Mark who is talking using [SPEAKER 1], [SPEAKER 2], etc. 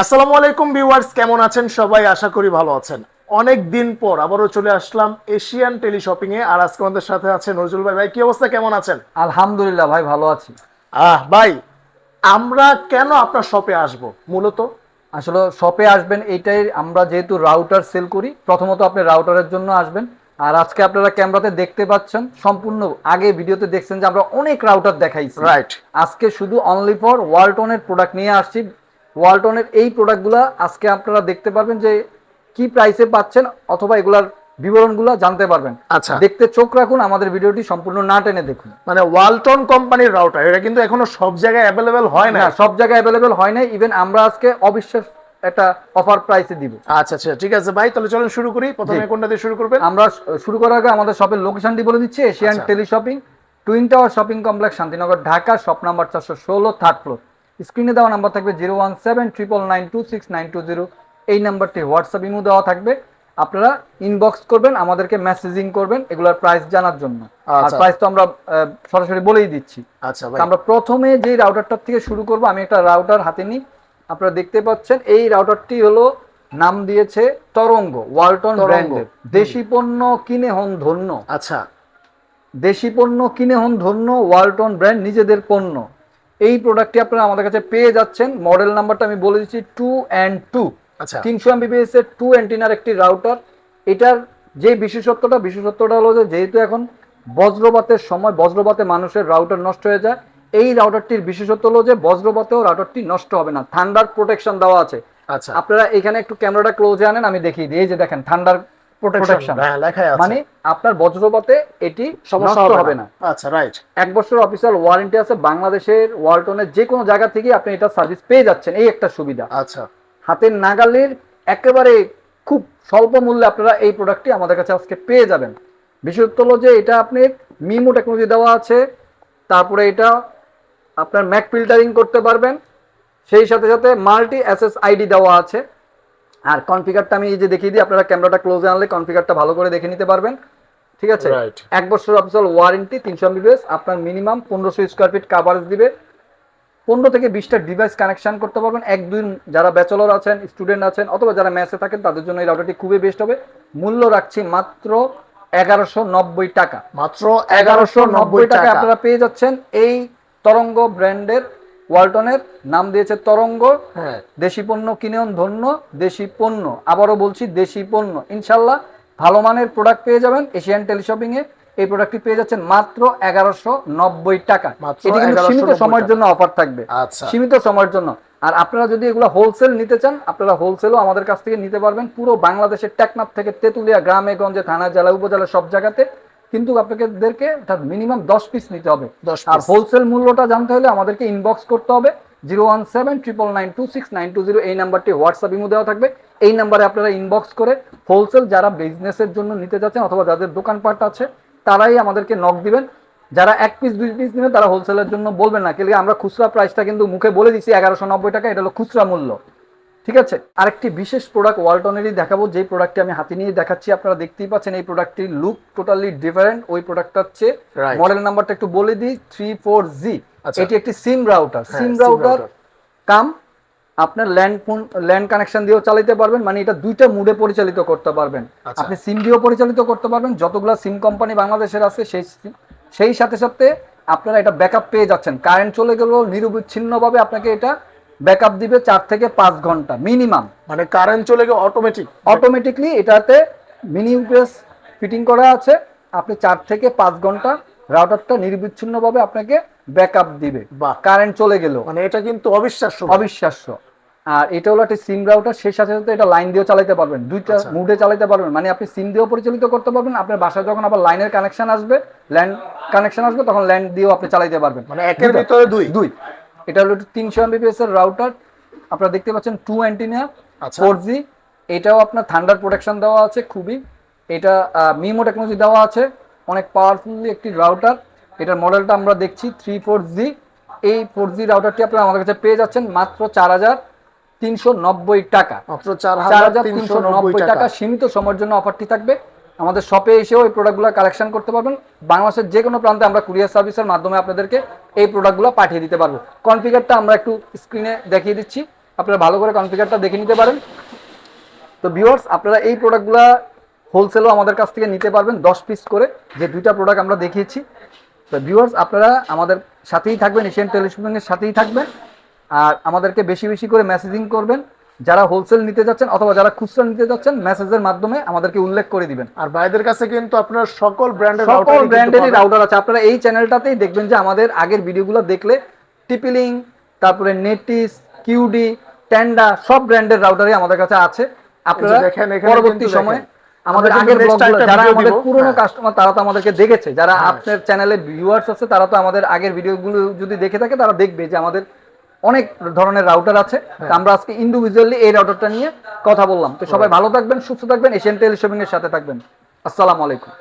[SPEAKER 1] আসসালামু আলাইকুম ভিউয়ার্স কেমন আছেন সবাই? আশা করি ভালো আছেন। অনেক দিন পর আবারও চলে আসলাম এশিয়ান টেলি শপিং এ। আর আজকে আমাদের সাথে আছে নজরুল ভাই। ভাই কি অবস্থা? কেমন আছেন?
[SPEAKER 2] আলহামদুলিল্লাহ ভাই ভালো আছি।
[SPEAKER 1] আহ ভাই আমরা কেন আপনার শপে আসব মূলত?
[SPEAKER 2] আসলে শপে আসবেন এইটাই আমরা যেহেতু রাউটার সেল করি প্রথমত আপনি রাউটারের জন্য আসবেন। আর আজকে আপনারা ক্যামেরাতে দেখতে পাচ্ছেন সম্পূর্ণ আগে ভিডিওতে দেখছেন যে আমরা অনেক রাউটার দেখাইছি।
[SPEAKER 1] রাইট
[SPEAKER 2] আজকে শুধু অনলি ফর ওয়ালটনের প্রোডাক্ট নিয়ে আসছি। ওয়ালটনের এই প্রোডাক্টগুলো আজকে আপনারা দেখতে পারবেন যে কি প্রাইসে পাচ্ছেন অথবা এগুলার বিবরণগুলো জানতে পারবেন।
[SPEAKER 1] আচ্ছা।
[SPEAKER 2] দেখতে চোখ রাখুন আমাদের ভিডিওটি সম্পূর্ণ না টেনে দেখুন।
[SPEAKER 1] মানে ওয়ালটন কোম্পানির রাউটার এটা কিন্তু এখনও সব জায়গায় অ্যাভেলেবেল হয় না।
[SPEAKER 2] সব জায়গায় অ্যাভেলেবেল হয় না ইভেন আমরা আজকে অবিশ্বাস একটা অফার প্রাইসে দিব।
[SPEAKER 1] আচ্ছা আচ্ছা ঠিক আছে ভাই তাহলে চলুন শুরু করি। প্রথমে কোনটা দিয়ে শুরু করবেন?
[SPEAKER 2] আমরা শুরু করার আগে আমাদের শপের লোকেশনটি বলে দিচ্ছি Asian. Tele shopping twin tower shopping complex Shantinagar Dhaka shop number চারশো ষোলো থার্ড ফ্লোর স্ক্রিনে দেওয়া নাম্বার থাকবে zero one seven triple nine two six nine two zero. এই নাম্বারটি হোয়াটসঅ্যাপ ইমো দেওয়া থাকবে। আপনারা ইনবক্স করবেন আমাদেরকে মেসেজিং করবেন এগুলোর প্রাইস জানার জন্য। আর
[SPEAKER 1] আচ্ছা।
[SPEAKER 2] প্রাইস তো আমরা সরাসরি বলেই দিচ্ছি।
[SPEAKER 1] আচ্ছা ভাই।
[SPEAKER 2] আমরা প্রথমে যে রাউটারটার থেকে শুরু করব আমি একটা রাউটার হাতে নিই। আপনারা দেখতে পাচ্ছেন এই রাউটারটি হলো নাম দিয়েছে তরঙ্গ ওয়ালটন। ব্র্যান্ডের। দেশি পণ্য কিনে হন ধন্য।
[SPEAKER 1] আচ্ছা।
[SPEAKER 2] দেশি পণ্য কিনে হন ধন্য ওয়ালটন ব্র্যান্ড নিজেদের পণ্য। এই প্রোডাক্টটি আপনারা আমাদের কাছে পেয়ে যাচ্ছেন। মডেল নাম্বারটা আমি বলে দিচ্ছি টু অ্যান্ড টু
[SPEAKER 1] আচ্ছা।
[SPEAKER 2] তিনশো এমবিপিএস এর টু অ্যান্টিনার একটি রাউটার এটার যে বিশেষত্বটা বিশেষত্বটা হলো যে যেহেতু এখন বজ্রপাতের সময় বজ্রপাতে মানুষের রাউটার নষ্ট হয়ে যায় এই রাউটারটির বিশেষত্ব হলো যে বজ্রপাতেও রাউটারটি নষ্ট হবে না। ঠান্ডার প্রোটেকশন দেওয়া আছে।
[SPEAKER 1] আচ্ছা।
[SPEAKER 2] আপনারা এখানে একটু ক্যামেরাটা ক্লোজে আনেন আমি দেখিয়ে দিই। এই যে দেখেন ঠান্ডার প্রোটেকশন
[SPEAKER 1] হ্যাঁ লেখাই আছে।
[SPEAKER 2] মানে আপনার বজ্রপাতে এটি
[SPEAKER 1] সমস্যা হবে
[SPEAKER 2] হবে
[SPEAKER 1] না।
[SPEAKER 2] না।
[SPEAKER 1] আচ্ছা রাইট
[SPEAKER 2] এক বছর অফিসিয়াল ওয়ারেন্টি আছে বাংলাদেশের ওয়ালটনের যে কোনো জায়গা থেকে আপনি এটা সার্ভিস পেয়ে যাচ্ছেন এই একটা সুবিধা।
[SPEAKER 1] আচ্ছা।
[SPEAKER 2] হাতের নাগালের একেবারে খুব স্বল্প মূল্যে আপনারা এই প্রোডাক্টটি আমাদের কাছে আজকে পেয়ে যাবেন। বিশেষত্ব হলো যে এটা আপনি মিমো টেকনোলজি দেওয়া আছে তারপরে এটা আপনার ম্যাক ফিল্টারিং করতে পারবেন সেই সাথে সাথে মাল্টি অ্যাসেস আইডি দেওয়া আছে। আর কনফিগারটা আমি এই যে দেখিয়ে দিই আপনারা ক্যামেরাটা ক্লোজে আনলে কনফিগারটা ভালো করে দেখে নিতে পারবেন। ঠিক আছে? এক বছর অফিসিয়াল ওয়ারেন্টি তিনশো এমবিবিএস আপনার মিনিমাম পনেরোশো স্কোয়ার ফিট কাভারেজ দিবে। পনেরো থেকে বিশটা ডিভাইস কানেকশন করতে পারবেন। এক দুই যারা ব্যাচেলর আছেন স্টুডেন্ট আছেন অথবা যারা ম্যাচে থাকেন তাদের জন্য এই রাউটারটি খুবই বেস্ট হবে। মূল্য রাখছি মাত্র এগারোশো নব্বই টাকা।
[SPEAKER 1] মাত্র
[SPEAKER 2] এগারোশো নব্বই টাকা। আপনারা পেয়ে যাচ্ছেন এই তরঙ্গ ব্র্যান্ডের ওয়ালটনের নাম দিয়েছে তরঙ্গ
[SPEAKER 1] হ্যাঁ।
[SPEAKER 2] দেশি পণ্য কিনেন ধন্য দেশি পণ্য। আবারও বলছি দেশি পণ্য। ইনশাল্লাহ ভালো মানের প্রোডাক্ট পেয়ে যাবেন। এশিয়ান টেলিশপিং এ এই প্রোডাক্টটি পেয়ে যাচ্ছেন মাত্র এগারোশো নব্বই টাকা। এটি কিন্তু সীমিত সময়ের জন্য অফার থাকবে।
[SPEAKER 1] আচ্ছা।
[SPEAKER 2] সীমিত সময়ের জন্য। আর আপনারা যদি এগুলো হোলসেল নিতে চান আপনারা হোলসেলও আমাদের কাছ থেকে নিতে পারবেন। পুরো বাংলাদেশের টেকনাফ থেকে তেতুলিয়া গ্রামে গঞ্জে থানা জেলা উপজেলা সব জায়গাতে। কিন্তু আপনাদেরকে মিনিমাম দশ পিস নিতে হবে। আর হোলসেল মূল্যটা জানতে হলে আমাদেরকে ইনবক্স করতে হবে zero one seven triple nine two six nine two zero এই নাম্বারটি হোয়াটসঅ্যাপ ইমো দেওয়া থাকবে। এই নাম্বারে আপনারা ইনবক্স করে হোলসেল যারা বিজনেসের জন্য নিতে যাচ্ছেন অথবা যাদের দোকানপাট আছে তারাই আমাদেরকে নক দিবেন। যারা এক পিস দুই পিস নেবেন তারা হোলসেলের জন্য বলবেন না। কিন্তু আমরা খুচরা প্রাইসটা কিন্তু মুখে বলে দিচ্ছি এগারোশো নব্বই টাকা এটা হলো খুচরা মূল্য। ঠিক আছে? আরেকটি বিশেষ প্রোডাক্ট ওয়ালটনেরই দেখাবো যে প্রোডাক্টটি আমি হাতে নিয়ে দেখাচ্ছি। আপনারা দেখতেই পাচ্ছেন এই প্রোডাক্টটির লুক টোটালি ডিফারেন্ট ওই প্রোডাক্টটা হচ্ছে মডেল নাম্বারটা একটু বলে দিই থ্রি ফোর জি। এটি একটি সিম রাউটার সিম রাউটার কাম আপনার ল্যান্ড ফোন ল্যান্ড কানেকশন দিয়েও চালাতে পারবেন মানে এটা দুইটা মুডে পরিচালিত করতে পারবেন।
[SPEAKER 1] আচ্ছা।
[SPEAKER 2] আপনি সিম দিয়েও পরিচালিত করতে পারবেন যতগুলো সিম কোম্পানি বাংলাদেশের আছে সেই সেই সাথে সাথে আপনারা এটা ব্যাকআপ পেয়ে যাচ্ছেন। কারেন্ট চলে গেলেও নিরবিচ্ছিন্নভাবে আপনাকে এটা ব্যাকআপ দিবে চার থেকে পাঁচ ঘণ্টা মিনিমাম।
[SPEAKER 1] মানে কারেন্ট চলে গিয়ে অটোমেটিক
[SPEAKER 2] অটোমেটিকলি এটাতে মিনি ইউপিএস ফিটিং করা আছে। আপনি চার থেকে পাঁচ ঘণ্টা রাউটারটা নির্বিচ্ছিন্নভাবে আপনাকে ব্যাকআপ দিবে।
[SPEAKER 1] বা
[SPEAKER 2] কারেন্ট চলে গেলেও
[SPEAKER 1] মানে এটা কিন্তু অবিশ্বাস্য
[SPEAKER 2] অবিশ্বাস্য। আর এটা হলো একটা সিম রাউটার সেই সাথে সাথে এটা লাইন দিয়েও চালাতে পারবেন। দুইটা
[SPEAKER 1] আচ্ছা।
[SPEAKER 2] মুডে চালাতে পারবেন। মানে আপনি সিম দিয়েও পরিচালিত করতে পারবেন। আপনার বাসায় যখন আবার লাইনের কানেকশন আসবে ল্যান্ড কানেকশন আসবে তখন ল্যান্ড দিয়েও আপনি চালাতে পারবেন।
[SPEAKER 1] মানে একের ভিতরে দুই।
[SPEAKER 2] দুই। এটা হলো তিনশো এমবিপিএস এর রাউটার আপনারা দেখতে পাচ্ছেন টু অ্যান্টিনা ফোর জি এটাও আপনার থান্ডার প্রোটেকশন দেওয়া আছে খুবই। এটা মিমো টেকনোলজি দেওয়া আছে। অনেক পাওয়ারফুলি একটি রাউটার এটার মডেলটা আমরা দেখছি থ্রি ফোর জি এই ফোর জি রাউটারটি আপনারা আমাদের কাছে পেয়ে যাচ্ছেন মাত্র চার হাজার তিনশো নব্বই টাকা।
[SPEAKER 1] মাত্র চার হাজার তিনশো নব্বই টাকা
[SPEAKER 2] সীমিত সময়ের জন্য অফারটি থাকবে। আমাদের শপে এসেও এই প্রোডাক্টগুলো কালেকশন করতে পারবেন। বাংলাদেশের যে কোনো প্রান্তে আমরা কুরিয়ার সার্ভিসের মাধ্যমে আপনাদেরকে এই প্রোডাক্টগুলো পাঠিয়ে দিতে পারব কনফিগারটা আমরা একটু স্ক্রিনে দেখিয়ে দিচ্ছি। আপনারা ভালো করে কনফিগারটা দেখে নিতে পারেন। তো ভিউয়ার্স আপনারা এই প্রোডাক্টগুলো হোলসেলও আমাদের কাছ থেকে নিতে পারবেন, দশ পিস করে, যে দুইটা প্রোডাক্ট আমরা দেখিয়েছি। তো ভিউয়ার্স আপনারা আমাদের সাথেই থাকবেন এশিয়ান টেলিশপিংয়ের সাথেই থাকবেন। আর আমাদেরকে বেশি বেশি করে মেসেজিং করবেন। যারা হোলসেল নিতে যাচ্ছেন অথবা যারা খুচরা নিতে যাচ্ছেন মেসেজের মাধ্যমে আমাদেরকে উল্লেখ করে দিবেন।
[SPEAKER 1] আর ভাইদের কাছে কিন্তু আপনার সকল ব্র্যান্ডের
[SPEAKER 2] সকল ব্র্যান্ডেরই রাউটার আছে। আপনারা এই চ্যানেলটাতেই দেখবেন যে আমাদের আগের ভিডিওগুলো দেখলে টিপিলিং তারপরে নেটিস কিউডি টেন্ডা সব ব্র্যান্ডের রাউটারই আমাদের কাছে আছে। আপনারা
[SPEAKER 1] দেখেন, এখানে
[SPEAKER 2] পরবর্তী সময়ে আমাদের আগের ব্লগগুলো যারা আমাদের পুরনো
[SPEAKER 1] হ্যাঁ।
[SPEAKER 2] কাস্টমার তারা তো আমাদেরকে দেখেছে। যারা
[SPEAKER 1] হ্যাঁ।
[SPEAKER 2] আপনার চ্যানেলে ভিউয়ার্স আছে তারা তো আমাদের আগের ভিডিওগুলো যদি দেখে থাকে তারা দেখবে যে আমাদের অনেক ধরনের রাউটার আছে।
[SPEAKER 1] হ্যাঁ।
[SPEAKER 2] আমরা আজকে ইন্ডিভিজুয়ালি এই রাউটারটা নিয়ে কথা বললাম। তো সবাই ভালো থাকবেন সুস্থ থাকবেন এশিয়ান টেলিশপিং এর সাথে থাকবেন। আসসালামু আলাইকুম।